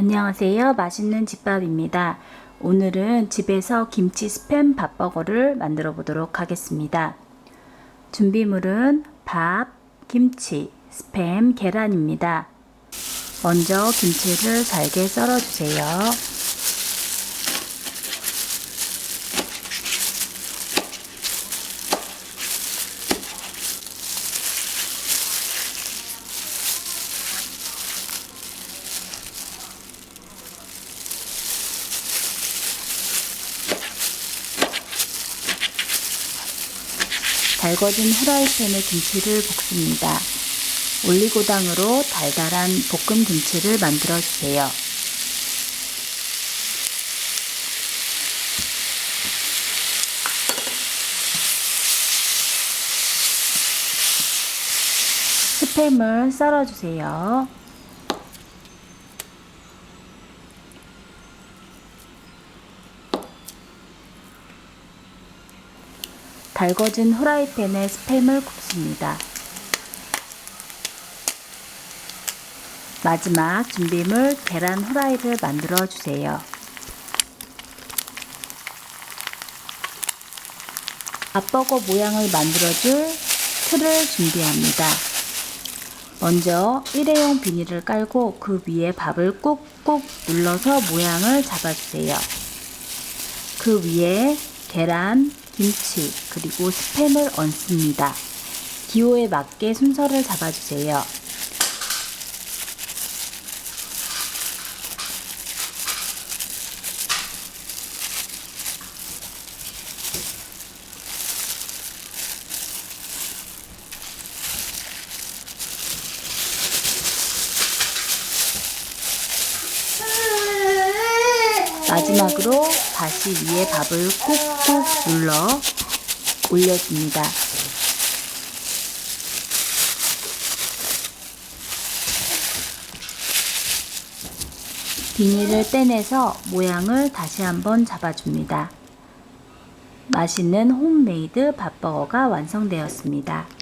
안녕하세요. 맛있는 집밥입니다. 오늘은 집에서 김치 스팸 밥버거를 만들어 보도록 하겠습니다. 준비물은 밥, 김치, 스팸, 계란입니다. 먼저 김치를 잘게 썰어 주세요. 달궈진 후라이팬에 김치를 볶습니다. 올리고당으로 달달한 볶음 김치를 만들어 주세요. 스팸을 썰어 주세요. 달궈진 후라이팬에 스팸을 굽습니다. 마지막 준비물 계란 후라이를 만들어 주세요. 앞버거 모양을 만들어줄 틀을 준비합니다. 먼저 일회용 비닐을 깔고 그 위에 밥을 꾹꾹 눌러서 모양을 잡아주세요. 그 위에 계란, 김치, 그리고 스팸을 얹습니다. 기호에 맞게 순서를 잡아주세요. 마지막으로 다시 위에 밥을 꾹꾹 눌러 올려줍니다. 비닐을 떼내서 모양을 다시 한번 잡아줍니다. 맛있는 홈메이드 밥버거가 완성되었습니다.